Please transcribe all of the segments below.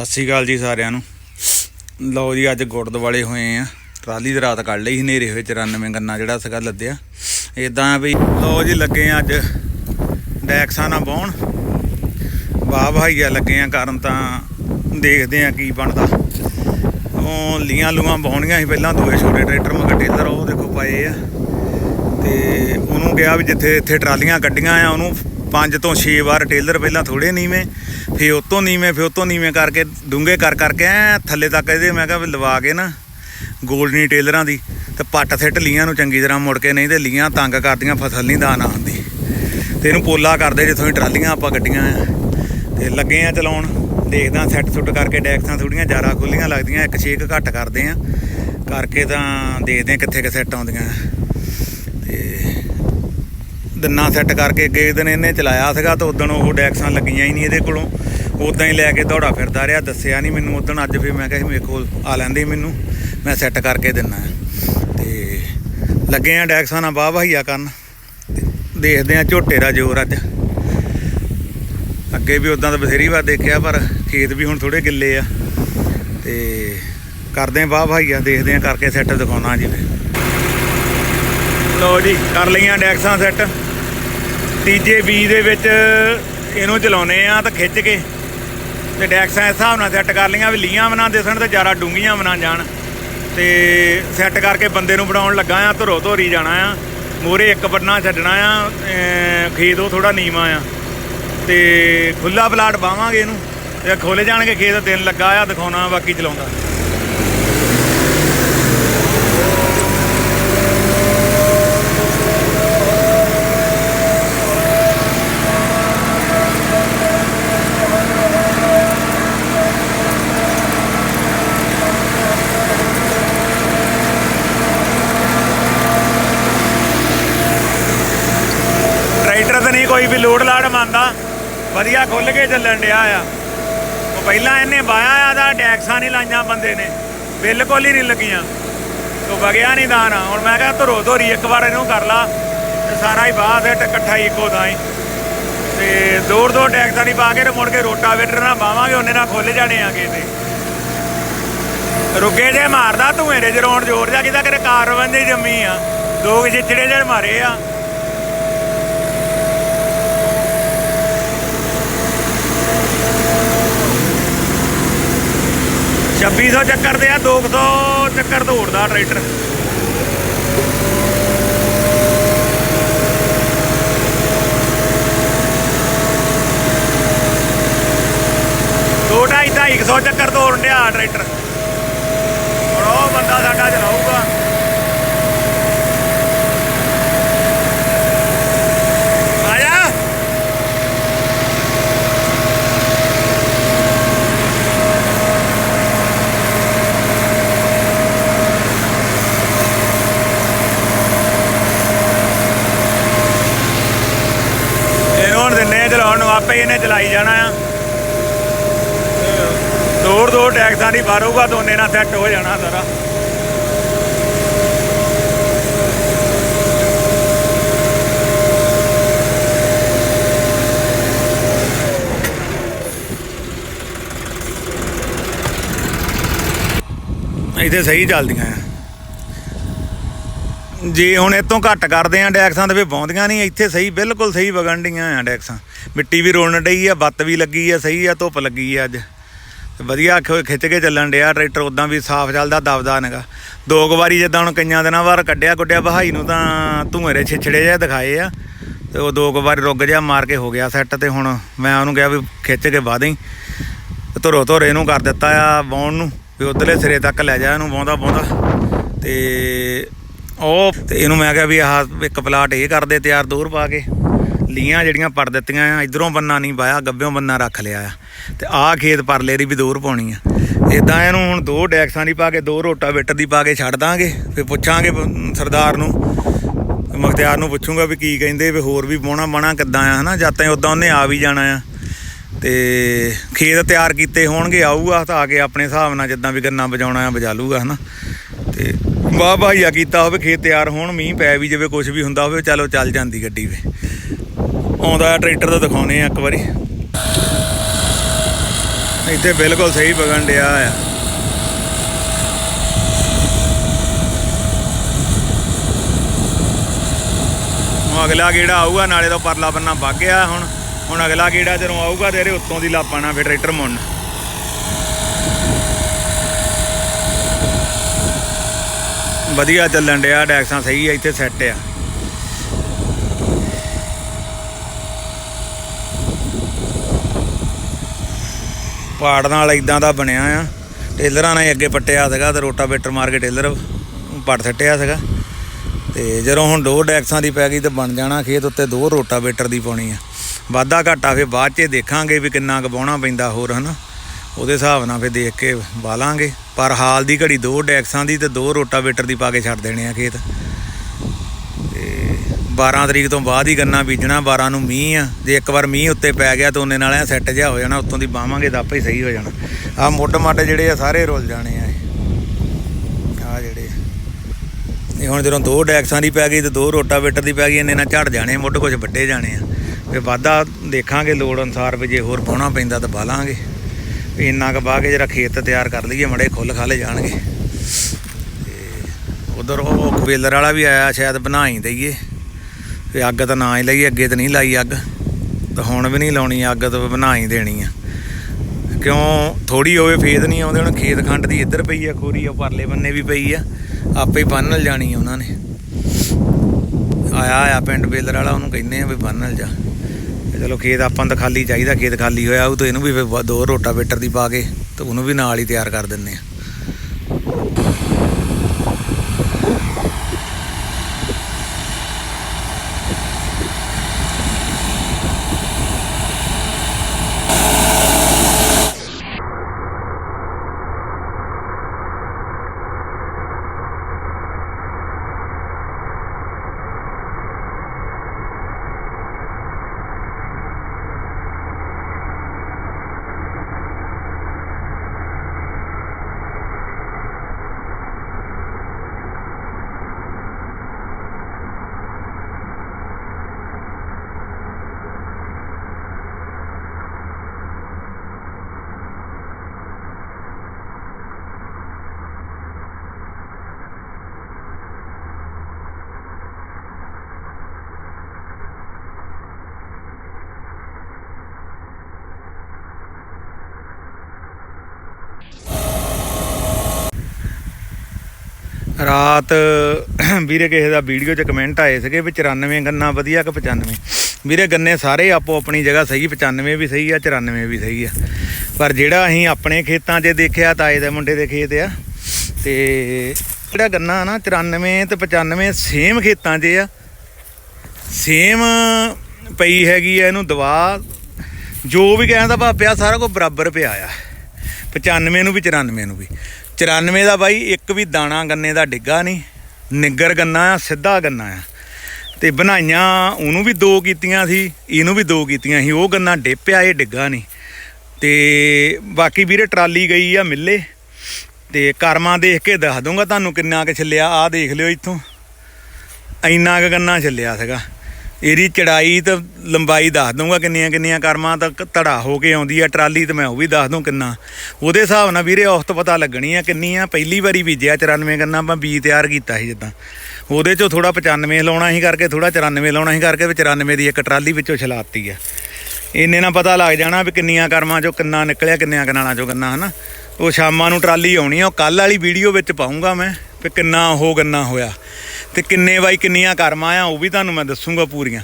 ਸਤਿ ਸ਼੍ਰੀ ਅਕਾਲ ਜੀ ਸਾਰਿਆਂ ਨੂੰ। ਲਓ ਜੀ, ਅੱਜ ਗੁੜ ਹੋਏ ਆ। ਟਰਾਲੀ ਦੀ ਰਾਤ ਕੱਢ ਲਈ ਹਨੇਰੇ ਹੋਏ 94 ਗੰਨਾ ਜਿਹੜਾ ਸੀਗਾ ਲੱਦਿਆ। ਇਦਾਂ ਵੀ ਲਓ ਜੀ, ਲੱਗੇ ਆ ਅੱਜ ਡੈਕਸਾਂ ਨਾ ਬਾਉਣ ਵਾਹ ਭਾਈਆ ਲੱਗੇ ਆ ਕਰਨ ਤਾਂ ਦੇਖਦੇ ਆ ਕੀ ਬਣਦਾ। ਉਹ ਲੀਆਂ ਲੂਆਂ ਬਾਉਣੀਆਂ ਸੀ ਪਹਿਲਾਂ ਦੋਏ ਛੋਟੇ ਟਰੈਕਟਰ, ਮਗਰ ਟੇਲਰ ਉਹ ਦੇਖੋ ਪਾਏ ਆ। ਤੇ ਉਹਨੂੰ ਕਿਹਾ ਵੀ ਜਿੱਥੇ ਇੱਥੇ ਟਰਾਲੀਆਂ ਕੱਢੀਆਂ ਆ, ਉਹਨੂੰ ਪੰਜ ਤੋਂ 6 ਵਾਰ ਟੇਲਰ ਪਹਿਲਾਂ ਥੋੜੇ ਨੀਵੇਂ ਫੇ ਉਤੋਂ ਨੀਵੇਂ ਫੇ ਉਤੋਂ ਨੀਵੇਂ ਕਰਕੇ ਡੂੰਘੇ ਕਰ ਕਰਕੇ ਐਂ ਥੱਲੇ ਤੱਕ ਇਹਦੇ ਮੈਂ ਕਿਹਾ ਵੀ ਲਵਾ ਕੇ ਨਾ ਗੋਲਡਨੀ ਟੇਲਰਾਂ ਦੀ, ਤੇ ਪੱਟ ਸਿੱਟ ਲੀਆਂ ਨੂੰ ਚੰਗੀ ਤਰ੍ਹਾਂ ਮੁੜ ਕੇ ਨਹੀਂ ਤੇ ਲੀਆਂ ਤੰਗ ਕਰਦੀਆਂ, ਫਸਲ ਨਹੀਂ ਦਾਣਾ ਹੁੰਦੀ ਤੇ ਇਹਨੂੰ ਪੋਲਾ ਕਰਦੇ ਜਿੱਥੋਂ ਹੀ ਟਰਾਲੀਆਂ ਆਪਾਂ ਗੱਡੀਆਂ ਆ। ਤੇ ਲੱਗੇ ਆ ਚਲਾਉਣ, ਦੇਖਦਾ ਸੈੱਟ ਸੁੱਟ ਕਰਕੇ ਡੈਕਸਾਂ ਥੋੜੀਆਂ ਜ਼ਿਆਦਾ ਖੁੱਲੀਆਂ ਲੱਗਦੀਆਂ, ਇੱਕ ਛੇਕ ਘੱਟ ਕਰਦੇ ਆ। ਕਰਕੇ ਤਾਂ ਦੇਖਦੇ ਆ ਕਿੱਥੇ ਕਿ ਸੈੱਟ ਆਉਂਦੀਆਂ। ਤੇ ਦੰਨਾ ਸੈੱਟ ਕਰਕੇ ਅੱਗੇ ਦਿਨ ਇਹਨੇ ਚਲਾਇਆ ਸੀਗਾ ਤਾਂ ਉਦੋਂ ਉਹ ਡੈਕਸਾਂ ਲੱਗੀਆਂ ਹੀ ਨਹੀਂ ਇਹਦੇ ਕੋਲੋਂ। ਉਦਾਂ ਹੀ ਲੈ ਕੇ ਦੌੜਾ ਫਿਰਦਾ ਰਿਹਾ, ਦੱਸਿਆ ਨਹੀਂ ਮੈਨੂੰ ਉਦੋਂ, ਅੱਜ ਫਿਰ ਮੈਂ ਕਿਹਾ ਸੀ ਮੇਰੇ ਕੋਲ ਆ ਲੈਂਦੇ ਮੈਨੂੰ, ਮੈਂ ਸੈੱਟ ਕਰਕੇ ਦਿੰਨਾ। ਤੇ ਲੱਗੇ ਆ ਡੈਕਸਾਂ ਨਾਲ ਵਾਹ ਵਾਹੀਆ ਕਰਨ ਦੇਖਦੇ ਆ ਝੋਟੇ ਦਾ ਜ਼ੋਰ ਅੱਜ। ਅੱਗੇ ਵੀ ਉਦਾਂ ਤਾਂ ਬਥੇਰੀ ਵਾਰ ਦੇਖਿਆ, ਪਰ ਖੇਤ ਵੀ ਹੁਣ ਥੋੜੇ ਗਿੱਲੇ ਆ। ਤੇ ਕਰਦੇ ਆ ਵਾਹ ਵਾਹੀਆ ਦੇਖਦੇ ਆ ਕਰਕੇ ਸੈੱਟ ਦਿਖਾਉਣਾ ਜੀ। ਫਿਰ ਲੋ ਜੀ, ਕਰ ਲਈਆਂ ਡੈਕਸਾਂ ਸੈੱਟ। ਤੀਜੇ ਬੀ ਦੇ ਵਿੱਚ ਇਹਨੂੰ ਚਲਾਉਨੇ ਆ ਤਾਂ ਖਿੱਚ ਕੇ ਤੇ ਡੈਕਸਾਂ ਇਸ ਹਿਸਾਬ ਨਾਲ ਸੈੱਟ ਕਰ ਲਈਆਂ ਵੀ ਲੀਆਂ ਬਣਾ ਦਿਸਣ ਤੇ ਜ਼ਿਆਦਾ ਡੂੰਘੀਆਂ ਬਣਾ ਜਾਣ। ਤੇ ਸੈੱਟ ਕਰਕੇ ਬੰਦੇ ਨੂੰ ਬਣਾਉਣ ਲੱਗਾ ਆ, ਧਰੋ ਧੋਰੀ ਜਾਣਾ ਆ। ਮੋਰੇ ਇੱਕ ਬੰਨਾ ਛੱਡਣਾ ਆ ਅਮ ਖੇਤ ਉਹ ਥੋੜਾ ਨੀਵਾਂ ਆ। ਤੇ ਖੁੱਲਾ ਪਲਾਟ ਬਾਵਾਂਗੇ ਇਹਨੂੰ ਤੇ ਖੋਲੇ ਜਾਣਗੇ, ਖੇਤ ਦਿਨ ਲੱਗਾ ਆ, ਦਿਖਾਉਣਾ ਬਾਕੀ ਚਲਾਉਂਦਾ ਟਰੈਕਟਰ ਤਾਂ ਨਹੀਂ ਕੋਈ ਵੀ ਲੋਡ ਲਾੜ ਮੰਨਦਾ ਵਧੀਆ ਖੁੱਲ ਕੇ ਚੱਲਣ ਡਿਆ ਆ। ਉਹ ਪਹਿਲਾਂ ਇਹਨੇ ਬਾਇਆ ਆ ਦਾ ਡੈਕਸਾਂ ਨਹੀਂ ਲਾਈਆਂ ਬੰਦੇ ਨੇ। ਬਿਲਕੁਲ ਹੀ ਨਹੀਂ ਲੱਗੀਆਂ। ਤੋ ਵਗਿਆ ਨਹੀਂ ਦਾਣਾ ਹੁਣ ਮੈਂ ਕਿਹਾ ਧਰੋ ਧੋਰੀ, ਇੱਕ ਵਾਰ ਇਹਨੂੰ ਕਰ ਲਾ। ਤੇ ਸਾਰਾ ਹੀ ਬਾਅਦ ਸੈੱਟ ਇਕੱਠਾ ਹੀ ਇੱਕੋ ਥਾਂ ਹੀ। ਤੇ ਦੌੜ ਦੌੜ ਟੈਕਸਾਂ ਨਹੀਂ ਪਾ ਕੇ ਤੇ ਮੁੜ ਕੇ ਰੋਟਾਵੇਟਰ ਨਾਲ ਬਾਵਾਂਗੇ, ਉਹਨੇ ਨਾਲ ਖੁੱਲ ਜਾਣੇ ਆਗੇ ਤੇ ਰੁਕੇ ਜੇ ਮਾਰਦਾ ਤੂੰ ਇਹਦੇ ਜਰੋਣ ਜੋਰ ਜਾ ਕਿਦਾ ਕਰੇ ਕਾਰ ਬੰਦੇ ਜੰਮੀ ਆ। ਦੋ ਛਿੱਚੜੇ ਜਿਹੇ ਮਾਰੇ ਆ। ਛੱਬੀ ਸੌ ਚੱਕਰ ਦੇ ਆ 200 ਚੱਕਰ ਦੌੜਦਾ ਟਰੈਕਟਰ। ਦੋ ਢਾਈ ਢਾਈ ਕੁ ਸੌ ਚੱਕਰ ਦੌੜਨ ਡਿਆ ਟਰੈਕਟਰ। ਹੁਣ ਉਹ ਬੰਦਾ ਸਾਡਾ ਚਲਾਊਗਾ ਆ ਜਾ ਇਹਨੂੰ ਹੁਣ ਦਿੰਨੇ ਆ ਚਲਾਉਣ ਨੂੰ ਚਲਾਈ ਜਾਣਾ ਆ। ਦੌੜ ਦੌੜ ਟੈਕਸਾਂ ਦੀ ਮਾਰੂਗਾ ਦੋਨੇ ਨਾਲ ਸੈੱਟ ਹੋ ਜਾਣਾ ਸਾਰਾ। ਇਹਦੇ ਸਹੀ ਚੱਲਦੀਆਂ ਆ। ਜੇ ਹੁਣ ਇਹ ਘੱਟ ਕਰਦੇ ਆ ਡੈਕਸਾਂ ਤੇ ਵੀ ਬੌਂਦੀਆਂ ਨਹੀਂ, ਇੱਥੇ ਸਹੀ, ਬਿਲਕੁਲ ਸਹੀ ਵਗਣ ਡੀਆਂ ਆ ਡੈਕਸਾਂ। ਮਿੱਟੀ ਵੀ ਰੋਲਣ ਡਈ ਆ ਬੱਤ ਵੀ ਲੱਗੀ ਆ, ਸਹੀ ਆ, ਧੁੱਪ ਲੱਗੀ ਆ ਅੱਜ। ਵਧੀਆ ਖ- ਖਿੱਚ ਕੇ ਚੱਲਣ ਡਿਆ, ਟਰੈਕਟਰ ਉਦਾਂ ਵੀ ਸਾਫ਼ ਚੱਲਦਾ, ਦਬਦਾ ਨਗਾ ਦੋ ਕੁ ਵਾਰੀ ਜਿੱਦਾਂ ਹੁਣ ਕਈਆਂ ਦਿਨਾਂ ਬਾਅਦ ਕੱਢਿਆ ਕੁੱਡਿਆ ਬਹਾਈ ਨੂੰ ਤਾਂ ਧੂਏ ਦੇ ਛਿਛੜੇ ਜਿਹੇ ਦਿਖਾਏ ਆ। ਤੇ ਉਹ ਦੋ ਕੁ ਵਾਰੀ ਰੁੱਗ ਜਿਹਾ ਮਾਰ ਕੇ ਹੋ ਗਿਆ ਸੈੱਟ ਤੇ ਹੁਣ ਮੈਂ ਉਹਨੂੰ ਕਿਹਾ ਵੀ ਖਿੱਚ ਕੇ ਵਾਦੇ ਧਰੋ ਧੋਰੇ ਇਹਨੂੰ ਕਰ ਦਿੱਤਾ ਆ ਵਾਉਣ ਨੂੰ, ਵੀ ਉਧਰਲੇ ਸਿਰੇ ਤੱਕ ਲੈ ਜਾ ਇਹਨੂੰ ਵਾਉਂਦਾ ਵਾਉਂਦਾ ਤੇ ਉਹ ਤੇ ਇਹਨੂੰ ਮੈਂ ਕਿਹਾ ਵੀ ਆਹ ਇੱਕ ਪਲਾਟ ਇਹ ਕਰਦੇ ਤਿਆਰ ਦੂਰ ਪਾ ਕੇ। ਲੀਆਂ ਜਿਹੜੀਆਂ ਪੜ ਦਿੱਤੀਆਂ ਆ, ਇਧਰੋਂ ਬੰਨਾ ਨਹੀਂ ਪਾਇਆ ਗੱਬਿਓਂ ਬੰਨਾ ਰੱਖ ਲਿਆ ਆ। ਤੇ ਆਹ ਖੇਤ ਪਰਲੇ ਦੀ ਵੀ ਦੂਰ ਪਾਉਣੀ ਆ। ਇਦਾਂ ਇਹਨੂੰ ਹੁਣ ਦੋ ਡੈਕਸਾਂ ਦੀ ਪਾ ਕੇ, ਦੋ ਰੋਟਾ ਵੇਟਰ ਦੀ ਪਾ ਕੇ ਛੱਡ ਦਾਂਗੇ, ਫਿਰ ਪੁੱਛਾਂਗੇ ਸਰਦਾਰ ਨੂੰ। ਮਖਤਿਆਰ ਨੂੰ ਪੁੱਛੂੰਗਾ ਵੀ ਕੀ ਕਹਿੰਦੇ ਵੀ ਹੋਰ ਵੀ ਬੋਣਾ ਬਣਾ ਕਿੱਦਾਂ ਆ, ਹਨਾ? ਜਾਂ ਤਾਂ ਉਦਾਂ ਉਹਨੇ ਆ ਵੀ ਜਾਣਾ ਆ। ਤੇ ਖੇਤ ਤਿਆਰ ਕੀਤੇ ਹੋਣਗੇ, ਆਊਗਾ ਤਾਂ ਆ ਕੇ ਆਪਣੇ ਹਿਸਾਬ ਨਾਲ ਜਿੱਦਾਂ ਵੀ ਗੰਨਾ ਵਜਾਉਣਾ ਆ ਵਜਾ ਲੂਗਾ, ਹਨਾ? ਤੇ ਵਾਹ ਵਾਹੀਆ ਕੀਤਾ ਹੋਵੇ, ਖੇਤ ਤਿਆਰ ਹੋਣ, ਮੀਂਹ ਪੈ ਵੀ ਜਾਵੇ ਕੁਝ ਵੀ ਹੁੰਦਾ ਹੋਵੇ, ਚਲੋ ਚੱਲ ਜਾਂਦੀ ਗੱਡੀ ਵੇ। ਆਉਂਦਾ ਟਰੈਕਟਰ ਤਾਂ ਦਿਖਾਉਣੇ ਆ ਇੱਕ ਵਾਰੀ। ਇੱਥੇ ਬਿਲਕੁਲ ਸਹੀ ਵਗਣ ਡਿਆ ਆ। ਹੁਣ ਅਗਲਾ ਗੇੜਾ ਆਊਗਾ, ਨਾਲੇ ਤੋਂ ਪਰਲਾ ਬੰਨਾ ਵਗ ਗਿਆ ਹੁਣ। ਹੁਣ ਅਗਲਾ ਗੇੜਾ ਜਦੋਂ ਆਊਗਾ, ਤੇਰੇ ਇਹਦੇ ਉੱਤੋਂ ਦੀ ਲਾਪਾਣਾ ਫਿਰ ਟਰੈਕਟਰ ਮੁੜਨ ਵਧੀਆ ਚੱਲਣ ਡਿਆ ਡੈਕਸਾਂ ਸਹੀ ਆ, ਇੱਥੇ ਸੈੱਟ ਆ। ਪਾੜ ਨਾਲ ਇਦਾਂ ਦਾ ਬਣਿਆ ਆ, ਟੇਲਰਾਂ ਨੇ ਅੱਗੇ ਪੱਟਿਆ ਸੀਗਾ ਤੇ ਰੋਟਾਵੇਟਰ ਮਾਰ ਕੇ ਟੇਲਰ ਪੱਟ ਸੱਟਿਆ ਸੀਗਾ। ਤੇ ਜਦੋਂ ਹੁਣ ਦੋ ਡੈਕਸਾਂ ਦੀ ਪੈ ਗਈ ਤੇ ਬਣ ਜਾਣਾ, ਖੇਤ ਉੱਤੇ ਦੋ ਰੋਟਾਵੇਟਰ ਦੀ ਪਾਉਣੀ ਆ। ਵਾਧਾ ਘਾਟਾ ਫਿਰ ਬਾਅਦ 'ਚ ਦੇਖਾਂਗੇ ਵੀ ਕਿੰਨਾ ਕੁ ਵਾਹੁਣਾ ਪੈਂਦਾ ਹੋਰ, ਹਨਾ? ਉਹਦੇ ਹਿਸਾਬ ਨਾਲ ਫਿਰ ਦੇਖ ਕੇ ਬਾਲਾਂਗੇ ਪਰ ਹਾਲ ਦੀ ਘੜੀ ਦੋ ਡੈਕਸਾਂ ਦੀ ਤੇ ਦੋ ਰੋਟਾਵੇਟਰ ਦੀ ਪਾ ਕੇ ਛੱਡ ਦੇਣੇ ਆ ਖੇਤ। ਤੇ 12 ਤਰੀਕ ਤੋਂ ਬਾਅਦ ਹੀ ਗੰਨਾ ਬੀਜਣਾ 12 ਨੂੰ ਮੀਂਹ ਆ। ਜੇ ਇੱਕ ਵਾਰ ਮੀਂਹ ਉੱਤੇ ਪੈ ਗਿਆ ਤਾਂ ਉਹਨੇ ਨਾਲ ਐ ਸੈੱਟ ਜਿਹਾ ਹੋ ਜਾਣਾ, ਉੱਤੋਂ ਦੀ ਬਾਵਾਂਗੇ ਤਾਂ ਆਪੇ ਹੀ ਸਹੀ ਹੋ ਜਾਣਾ। ਆ ਮੁੱਢ ਮੱਢ ਜਿਹੜੇ ਆ ਸਾਰੇ ਰੁੱਲ ਜਾਣੇ ਆ ਆ ਜਿਹੜੇ ਇਹ ਹੁਣ ਜਦੋਂ ਦੋ ਡੈਕਸਾਂ ਦੀ ਪੈ ਗਈ ਤੇ ਦੋ ਰੋਟਾਵੇਟਰ ਦੀ ਪੈ ਗਈ ਇਹਨੇ ਨਾਲ ਝੜ ਜਾਣੇ ਮੁੱਢ ਕੁਝ ਵੱਡੇ ਜਾਣੇ ਆ। ਵੀ ਵਾਧਾ ਦੇਖਾਂਗੇ, ਲੋੜ ਅਨਸਾਰ ਵੀ ਜੇ ਹੋਰ ਪਾਉਣਾ ਪੈਂਦਾ ਤਾਂ ਬਾਲਾਂਗੇ ਵੀ ਇੰਨਾ ਕੁ ਬਾਹ ਕੇ ਜਿਹੜਾ ਖੇਤ ਤਿਆਰ ਕਰ ਲਈਏ, ਮੜੇ ਖੁੱਲ ਖਾਲੇ ਜਾਣਗੇ। ਤੇ ਉਧਰ ਉਹ ਕਬੇਲਰ ਵਾਲਾ ਵੀ ਆਇਆ, ਸ਼ਾਇਦ ਬਣਾ ਹੀ ਦਈਏ। ਵੀ ਅੱਗ ਤਾਂ ਨਾ ਹੀ ਲਈ ਅੱਗੇ ਤਾਂ ਨਹੀਂ ਲਾਈ ਅੱਗ। ਤਾਂ ਹੁਣ ਵੀ ਨਹੀਂ ਲਾਉਣੀ, ਅੱਗ ਤਾਂ ਬਣਾ ਹੀ ਦੇਣੀ ਆ। ਕਿਉਂ? ਥੋੜੀ ਹੋਵੇ ਫੇਦ ਨਹੀਂ ਆਉਂਦੇ, ਹੁਣ ਖੇਤ ਖੰਡ ਦੀ ਇੱਧਰ ਪਈ ਆ, ਖੋਰੀ ਉਹ ਪਰਲੇ ਬੰਨੇ ਵੀ ਪਈ ਆ। ਆਪੇ ਹੀ ਬੰਨਲ ਜਾਣੀ ਉਹਨਾਂ ਨੇ। ਆਇਆ ਆ ਪਿੰਡ ਬੇਲਰ ਵਾਲਾ, ਉਹਨੂੰ ਕਹਿੰਦੇ ਆ ਵੀ ਬੰਨਲ ਜਾ। ਚਲੋ ਖੇਤ ਆਪਾਂ ਤਾਂ ਖਾਲੀ ਚਾਹੀਦਾ, ਖੇਤ ਖਾਲੀ ਹੋਇਆ ਉਹ ਤਾਂ ਇਹਨੂੰ ਵੀ ਫਿਰ ਬ- ਦੋ ਰੋਟਾਵੇਟਰ ਦੀ ਪਾ ਕੇ ਤੇ ਉਹਨੂੰ ਵੀ ਨਾਲ ਹੀ ਤਿਆਰ ਕਰ ਦਿੰਨੇ ਆ। ਰਾਤ, ਵੀਰੇ ਕਿਸੇ ਦਾ ਵੀਡੀਓ 'ਚ ਕਮੈਂਟ ਆਏ ਸੀਗੇ ਵੀ 94 ਗੰਨਾ, ਵਧੀਆ ਕਿ 95 ਵੀਰੇ ਗੰਨੇ ਸਾਰੇ ਆਪੋ ਆਪਣੀ ਜਗ੍ਹਾ ਸਹੀ 95 ਵੀ ਸਹੀ ਆ 94 ਵੀ ਸਹੀ ਆ। ਪਰ ਜਿਹੜਾ ਅਸੀਂ ਆਪਣੇ ਖੇਤਾਂ 'ਚ ਦੇਖਿਆ, ਤਾਏ ਦੇ ਮੁੰਡੇ ਦੇ ਖੇਤ ਆ, ਤੇ ਜਿਹੜਾ ਗੰਨਾ ਨਾ 94 ਤੇ 95 ਸੇਮ ਖੇਤਾਂ 'ਚ ਆ ਸੇਮ ਪਈ ਹੈਗੀ ਆ ਇਹਨੂੰ ਦਵਾ, ਜੋ ਵੀ ਕਹਿੰਦਾ ਭਾਪਿਆ ਸਾਰਾ ਕੁਝ ਬਰਾਬਰ ਪਿਆ ਆ। 95 ਨੂੰ ਵੀ 94 ਨੂੰ ਵੀ। 94 ਦਾ ਬਾਈ, ਇੱਕ ਵੀ ਦਾਣਾ ਗੰਨੇ ਦਾ ਡਿੱਗਾ ਨਹੀਂ। ਨਿੱਗਰ ਗੰਨਾ ਆ, ਸਿੱਧਾ ਗੰਨਾ ਆ। ਤੇ ਬਣਾਈਆਂ ਉਹਨੂੰ ਵੀ ਦੋ ਕੀਤੀਆਂ ਸੀ, ਇਹਨੂੰ ਵੀ ਦੋ ਕੀਤੀਆਂ ਸੀ, ਉਹ ਗੰਨਾ ਡਿੱਪਿਆ, ਇਹ ਡਿੱਗਾ ਨਹੀਂ। ਤੇ ਬਾਕੀ ਵੀਰੇ ਟਰਾਲੀ ਗਈ ਆ ਮਿੱਲੇ। ਤੇ ਕਰਮਾਂ ਦੇਖ ਕੇ ਦੱਸ ਦੂੰਗਾ ਤੁਹਾਨੂੰ ਕਿੰਨਾ ਕੁ ਛੱਲਿਆ, ਆਹ ਦੇਖ ਲਿਓ ਇੱਥੋਂ। ਇੰਨਾ ਕੁ ਗੰਨਾ ਛੱਲਿਆ ਸੀਗਾ। ਇਹਦੀ ਚੜਾਈ ਤੇ ਲੰਬਾਈ ਦੱਸ ਦੂੰਗਾ ਕਿੰਨੀਆਂ ਕਿੰਨੀਆਂ ਕਰਮਾਂ ਤੱਕ ਧੜਾ ਹੋ ਕੇ ਆਉਂਦੀ ਆ, ਟਰਾਲੀ ਤੇ ਮੈਂ ਉਹ ਵੀ ਦੱਸ ਦੂੰ ਕਿੰਨਾ। ਉਹਦੇ ਹਿਸਾਬ ਨਾਲ ਵੀਰੇ ਔਸਤ ਪਤਾ ਲੱਗਣੀ ਆ ਕਿੰਨੀ ਆ, ਪਹਿਲੀ ਵਾਰੀ ਬੀਜਿਆ 94 ਗੰਨਾ ਆਪਾਂ ਬੀ ਤਿਆਰ ਕੀਤਾ ਸੀ ਜਿੱਦਾਂ। ਉਹਦੇ ਚੋਂ ਥੋੜਾ 95 ਲਾਉਣਾ ਸੀ ਕਰਕੇ ਥੋੜਾ 94 ਲਾਉਣਾ ਸੀ ਕਰਕੇ ਵੀ 94 ਦੀ ਇੱਕ ਟਰਾਲੀ ਵਿੱਚੋਂ ਛਲਾਤੀ ਆ। ਇੰਨੇ ਨਾਲ ਪਤਾ ਲੱਗ ਜਾਣਾ ਵੀ ਕਿੰਨੀਆਂ ਕਰਮਾਂ ਚੋਂ ਕਿੰਨਾ ਨਿਕਲਿਆ, ਕਿੰਨੀਆਂ ਕਨਾਲਾਂ ਚੋਂ ਕਿੰਨਾ, ਹਨਾ। ਉਹ ਸ਼ਾਮਾਂ ਨੂੰ ਟਰਾਲੀ ਆਉਣੀ ਆ, ਉਹ ਕੱਲ ਵਾਲੀ ਵੀਡੀਓ ਵਿੱਚ ਪਾਉਂਗਾ ਮੈਂ ਵੀ ਕਿੰਨਾ ਉਹ ਗੰਨਾ ਹੋਇਆ। ਤੇ ਕਿੰਨੇ ਬਾਈ ਕਿੰਨੀਆਂ ਕਰਮਾਂ ਆ, ਉਹ ਵੀ ਤੁਹਾਨੂੰ ਮੈਂ ਦੱਸੂਗਾ ਪੂਰੀਆਂ।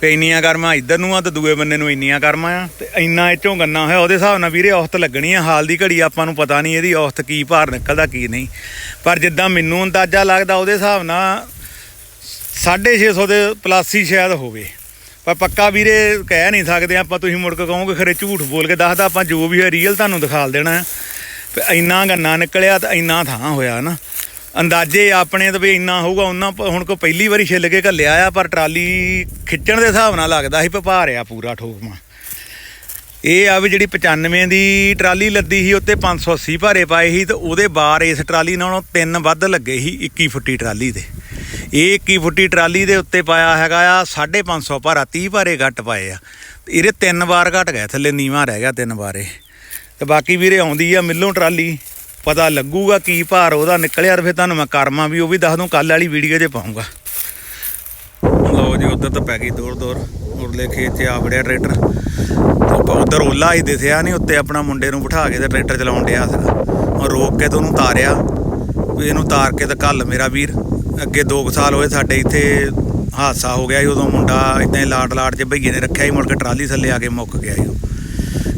ਤੇ ਇੰਨੀਆਂ ਕਰਮਾਂ ਇੱਧਰ ਨੂੰ ਆ ਤੇ ਦੂਏ ਬੰਦੇ ਨੂੰ ਇੰਨੀਆਂ ਕਰਮਾਂ ਆ। ਤੇ ਇੰਨਾ ਇਹ ਚੋਂ ਗੰਨਾ ਹੋਇਆ, ਉਹਦੇ ਹਿਸਾਬ ਨਾਲ ਵੀਰੇ ਔਸਤ ਲੱਗਣੀ ਆ। ਹਾਲ ਦੀ ਘੜੀ ਆਪਾਂ ਨੂੰ ਪਤਾ ਨਹੀਂ ਇਹਦੀ ਔਸਤ ਕੀ ਭਾਰ ਨਿਕਲਦਾ, ਕੀ ਨਹੀਂ। ਪਰ ਜਿੱਦਾਂ ਮੈਨੂੰ ਅੰਦਾਜ਼ਾ ਲੱਗਦਾ, ਉਹਦੇ ਹਿਸਾਬ ਨਾਲ 650 ਦੇ ਪਲੱਸ ਹੀ ਸ਼ਾਇਦ ਹੋਵੇ। ਪਰ ਪੱਕਾ ਵੀਰੇ ਕਹਿ ਨਹੀਂ ਸਕਦੇ, ਆਪਾਂ ਤੁਸੀਂ ਮੁੜ ਕੇ ਕਹੋਗੇ, ਖਰੇ ਝੂਠ ਬੋਲ ਕੇ ਦੱਸਦਾ, ਆਪਾਂ ਜੋ ਵੀ ਹੈ ਰੀਅਲ ਤੁਹਾਨੂੰ ਦਿਖਾਲ ਦੇਣਾ। ਹੈ ਤੇ ਇੰਨਾ ਗੰਨਾ ਨਿਕਲਿਆ ਤੇ ਇੰਨਾ ਥਾਂ ਹੋਇਆ ਨਾ। ਅੰਦਾਜ਼ੇ ਆਪਣੇ ਤਾਂ ਵੀ ਇੰਨਾ ਹੋਊਗਾ, ਉਹਨਾਂ ਪ- ਹੁਣ ਕੋ ਪਹਿਲੀ ਵਾਰੀ ਛਿੱਲ ਕੇ ਘੱਲਿਆ ਆ, ਪਰ ਟਰਾਲੀ ਖਿੱਚਣ ਦੇ ਹਿਸਾਬ ਨਾਲ ਲੱਗਦਾ ਸੀ ਭਾਰਿਆ ਪੂਰਾ ਠੋਕਮਾ। ਇਹ ਆ ਵੀ ਜਿਹੜੀ 95 ਦੀ ਟਰਾਲੀ ਲੱਦੀ ਸੀ, ਉੱਤੇ 580 ਭਾਰੇ ਪਾਏ ਸੀ, ਤੇ ਉਹਦੇ ਬਾਰ ਇਸ ਟਰਾਲੀ ਨਾਲੋਂ ਤਿੰਨ ਵੱਧ ਲੱਗੇ ਸੀ 21 ਫੁੱਟੀ ਟਰਾਲੀ ਤੇ ਇਹ 21 ਫੁੱਟੀ ਟਰਾਲੀ ਦੇ ਉੱਤੇ ਪਾਇਆ ਹੈਗਾ ਆ 550 ਭਾਰਾ 30 ਭਾਰੇ ਘੱਟ ਪਾਏ ਆ। ਤੇ ਇਹਦੇ ਤਿੰਨ ਵਾਰ ਘਟ ਗਏ, ਥੱਲੇ ਨੀਵਾ ਰਹਿ ਗਿਆ ਤਿੰਨ ਵਾਰੇ ਤੇ ਬਾਕੀ ਵੀਰੇ ਆਉਂਦੀ ਆ ਮਿੱਲੋਂ ਟਰਾਲੀ। ਪਤਾ ਲੱਗੂਗਾ ਕੀ ਭਾਰ ਉਹਦਾ ਨਿਕਲਿਆ ਤੇ ਫਿਰ ਤੁਹਾਨੂੰ ਮੈਂ ਕਰਮਾ ਵੀ ਉਹ ਵੀ ਦੱਸ ਦੂੰ ਕੱਲ ਵਾਲੀ ਵੀਡੀਓ 'ਚ ਪਾਉਂਗਾ। ਲਓ ਜੀ, ਉਧਰ ਤਾਂ ਪੈ ਗਈ ਦੂਰ ਦੂਰ ਉਰਲੇ ਖੇਤ 'ਚ ਆ ਵੜਿਆ ਟਰੈਕਟਰ। ਤੇ ਉਧਰ ਓਲਾ ਹੀ ਦਿਸਿਆ ਨਹੀਂ ਉੱਤੇ ਆਪਣਾ ਮੁੰਡੇ ਨੂੰ ਬਿਠਾ ਕੇ ਤੇ ਟਰੈਕਟਰ ਚਲਾਉਣ ਡਿਆ ਸੀਗਾ। ਉਹ ਰੋਕ ਕੇ ਤੇ ਉਹਨੂੰ ਤਾਰਿਆ, ਵੀ ਇਹਨੂੰ ਤਾਰ ਕੇ ਤਾਂ ਕੱਲ ਮੇਰਾ ਵੀਰ। ਅੱਗੇ 2 ਸਾਲ ਹੋਏ ਸਾਡੇ ਇੱਥੇ ਹਾਦਸਾ ਹੋ ਗਿਆ ਸੀ, ਉਦੋਂ ਮੁੰਡਾ ਇਦਾਂ ਹੀ ਲਾਟ ਲਾਟ 'ਚ ਭਈਏ ਨੇ ਰੱਖਿਆ ਸੀ, ਮੁੜ ਕੇ ਟਰਾਲੀ ਥੱਲੇ ਆ ਕੇ ਮੁੱਕ ਗਿਆ ਸੀ ਉਹ।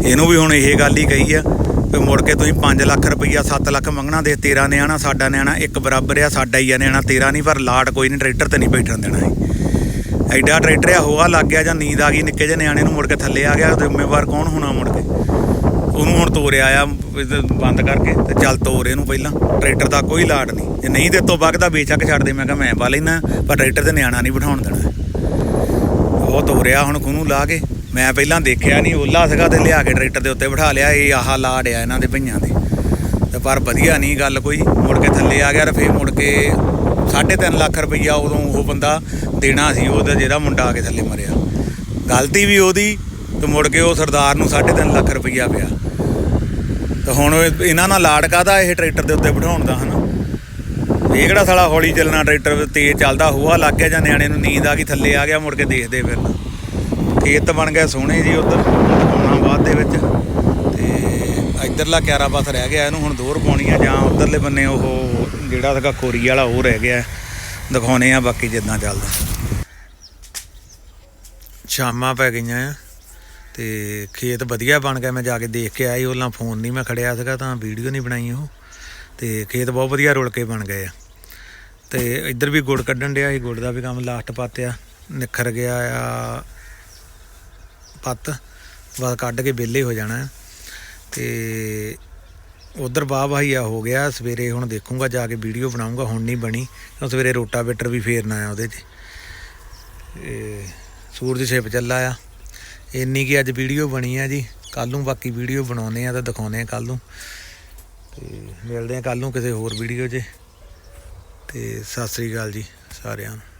ਇਹਨੂੰ ਵੀ ਹੁਣ ਇਹ ਗੱਲ ਹੀ ਕਹੀ ਆ ਵੀ ਮੁੜ ਕੇ ਤੁਸੀਂ 5 ਲੱਖ ਰੁਪਈਆ 7 ਲੱਖ ਮੰਗਣਾ ਦੇ, ਤੇਰਾ ਨਿਆਣਾ ਸਾਡਾ ਨਿਆਣਾ, ਇੱਕ ਬਰਾਬਰ ਆ, ਸਾਡਾ ਹੀ ਆ ਨਿਆਣਾ, ਤੇਰਾ ਨਹੀਂ, ਪਰ ਲਾਟ ਕੋਈ ਨਹੀਂ, ਟਰੈਕਟਰ ਤੇ ਨਹੀਂ ਬੈਠਣ ਦੇਣਾ ਸੀ ਐਡਾ ਟਰੈਕਟਰ ਆ ਹੋਆ ਲੱਗ ਗਿਆ ਜਾਂ ਨੀਂਦ ਆ ਗਈ, ਨਿੱਕੇ ਜਿਹੇ ਨਿਆਣੇ ਨੂੰ ਮੁੜ ਕੇ ਥੱਲੇ ਆ ਗਿਆ ਜ਼ਿੰਮੇਵਾਰ ਕੌਣ ਹੋਣਾ ਮੁੜ ਕੇ? ਉਹਨੂੰ ਹੁਣ ਤੋਰਿਆ ਆ ਬੰਦ ਕਰਕੇ, ਤੇ ਚੱਲ ਤੋਰ ਇਹਨੂੰ ਪਹਿਲਾਂ। ਟਰੈਕਟਰ ਦਾ ਕੋਈ ਲਾਟ ਨਹੀਂ। ਜੇ ਨਹੀਂ ਤੇ ਤੋਂ ਵਗਦਾ ਬੇਚੱਕ ਛੱਡ ਦੇ, ਮੈਂ ਕਿਹਾ ਮੈਂ ਪਾ ਲੈਣਾ ਪਰ ਟਰੈਕਟਰ ਤੇ ਨਿਆਣਾ ਨਹੀਂ ਬਿਠਾਉਣ ਦੇਣਾ। ਉਹ ਤੋਰਿਆ, ਹੁਣ ਖੂਨੂੰ ਲਾ ਕੇ। ਮੈਂ ਪਹਿਲਾਂ ਦੇਖਿਆ ਨਹੀਂ ਓਲਾ ਸੀਗਾ ਤੇ ਲਿਆ ਕੇ ਟਰੈਕਟਰ ਦੇ ਉੱਤੇ ਬਿਠਾ ਲਿਆ, ਇਹ ਆਹ ਲਾੜ ਆ ਇਹਨਾਂ ਦੇ ਭਈਆਂ ਦੇ। ਤੇ ਪਰ ਵਧੀਆ ਨਹੀਂ ਗੱਲ ਕੋਈ, ਮੁੜ ਕੇ ਥੱਲੇ ਆ ਗਿਆ ਤੇ ਫੇਰ ਮੁੜ ਕੇ 3.5 ਲੱਖ ਰੁਪਈਆ ਉਦੋਂ ਉਹ ਬੰਦਾ ਦੇਣਾ ਸੀ ਉਹਦਾ ਜਿਹੜਾ ਮੁੰਡਾ ਆ ਕੇ ਥੱਲੇ ਮਰਿਆ। ਗਲਤੀ ਵੀ ਉਹਦੀ, ਤੇ ਮੁੜ ਕੇ ਉਹ ਸਰਦਾਰ ਨੂੰ 3.5 ਲੱਖ ਰੁਪਈਆ ਪਿਆ। ਤੇ ਹੁਣ ਇਹਨਾਂ ਨਾਲ ਲਾੜ ਕਾਹਦਾ ਇਹ ਟਰੈਕਟਰ ਦੇ ਉੱਤੇ ਬਿਠਾਉਣ ਦਾ, ਹਨਾ? ਇਹ ਕਿਹੜਾ ਸਾਲਾ ਹੌਲੀ ਚੱਲਣਾ ਟਰੈਕਟਰ, ਤੇਜ਼ ਚੱਲਦਾ ਹੋਆ ਲੱਗ ਗਿਆ ਜਾਂ ਨਿਆਣੇ ਨੂੰ ਨੀਂਦ ਆ ਗਈ, ਥੱਲੇ ਆ ਗਿਆ, ਮੁੜ ਕੇ ਦੇਖਦੇ ਫਿਰ ਖੇਤ ਬਣ ਗਏ ਸੋਹਣੇ ਜੀ ਉਧਰ ਦਿਖਾਉਣਾ ਬਾਅਦ ਦੇ ਵਿੱਚ। ਤੇ ਇਧਰਲਾ ਕਿਆਰਾ ਪਾਸ ਰਹਿ ਗਿਆ, ਇਹਨੂੰ ਹੁਣ ਦੋਰ ਪਾਉਣੀ ਆ ਜਾਂ ਉਧਰਲੇ ਬੰਨੇ ਉਹ ਜਿਹੜਾ ਸੀਗਾ ਖੋਰੀ ਵਾਲਾ, ਉਹ ਰਹਿ ਗਿਆ। ਦਿਖਾਉਣੇ ਆ ਬਾਕੀ ਜਿੱਦਾਂ ਚੱਲਦਾ। ਸ਼ਾਮਾਂ ਪੈ ਗਈਆਂ ਆ, ਤੇ ਖੇਤ ਵਧੀਆ ਬਣ ਗਿਆ। ਮੈਂ ਜਾ ਕੇ ਦੇਖ ਕੇ ਆਈ ਉਹਨਾਂ ਫੋਨ ਨਹੀਂ ਮੈਂ ਖੜਿਆ ਸੀਗਾ, ਤਾਂ ਵੀਡੀਓ ਨਹੀਂ ਬਣਾਈ ਉਹ। ਤੇ ਖੇਤ ਬਹੁਤ ਵਧੀਆ ਰੁਲ ਕੇ ਬਣ ਗਏ ਆ। ਤੇ ਇੱਧਰ ਵੀ ਗੁੜ ਕੱਢਣ ਡਿਆ ਸੀ, ਗੁੜ ਦਾ ਵੀ ਕੰਮ ਲਾਸਟ ਪਾਤਿਆ। ਨਿਖਰ ਗਿਆ ਆ ਪੱਤ ਬਸ ਕੱਢ ਕੇ ਵਿਹਲੇ ਹੋ ਜਾਣਾ। ਹੈ। ਤੇ ਉਧਰ ਬਾਹ ਵਾਹੀਆ ਹੋ ਗਿਆ। ਸਵੇਰੇ ਹੁਣ ਦੇਖੂੰਗਾ, ਜਾ ਕੇ ਵੀਡੀਓ ਬਣਾਉਂਗਾ। ਹੁਣ ਨਹੀਂ ਬਣੀ। ਕਿਉਂ ਸਵੇਰੇ ਰੋਟਾਵੇਟਰ ਵੀ ਫੇਰਨਾ ਆ ਉਹਦੇ 'ਚ। ਇਹ ਸੂਰਜ ਛਿਪ ਚੱਲਾ ਆ। ਇੰਨੀ ਕੀ ਅੱਜ ਵੀਡੀਓ ਬਣੀ ਆ ਜੀ। ਕੱਲ ਨੂੰ ਬਾਕੀ ਵੀਡੀਓ ਬਣਾਉਨੇ ਆ ਤਾਂ ਦਿਖਾਉਨੇ ਆ ਕੱਲ ਨੂੰ। ਤੇ ਮਿਲਦੇ ਆ ਕੱਲ ਨੂੰ ਕਿਸੇ ਹੋਰ ਵੀਡੀਓ 'ਚ। ਤੇ ਸਤਿ ਸ੍ਰੀ ਅਕਾਲ ਜੀ ਸਾਰਿਆਂ ਨੂੰ।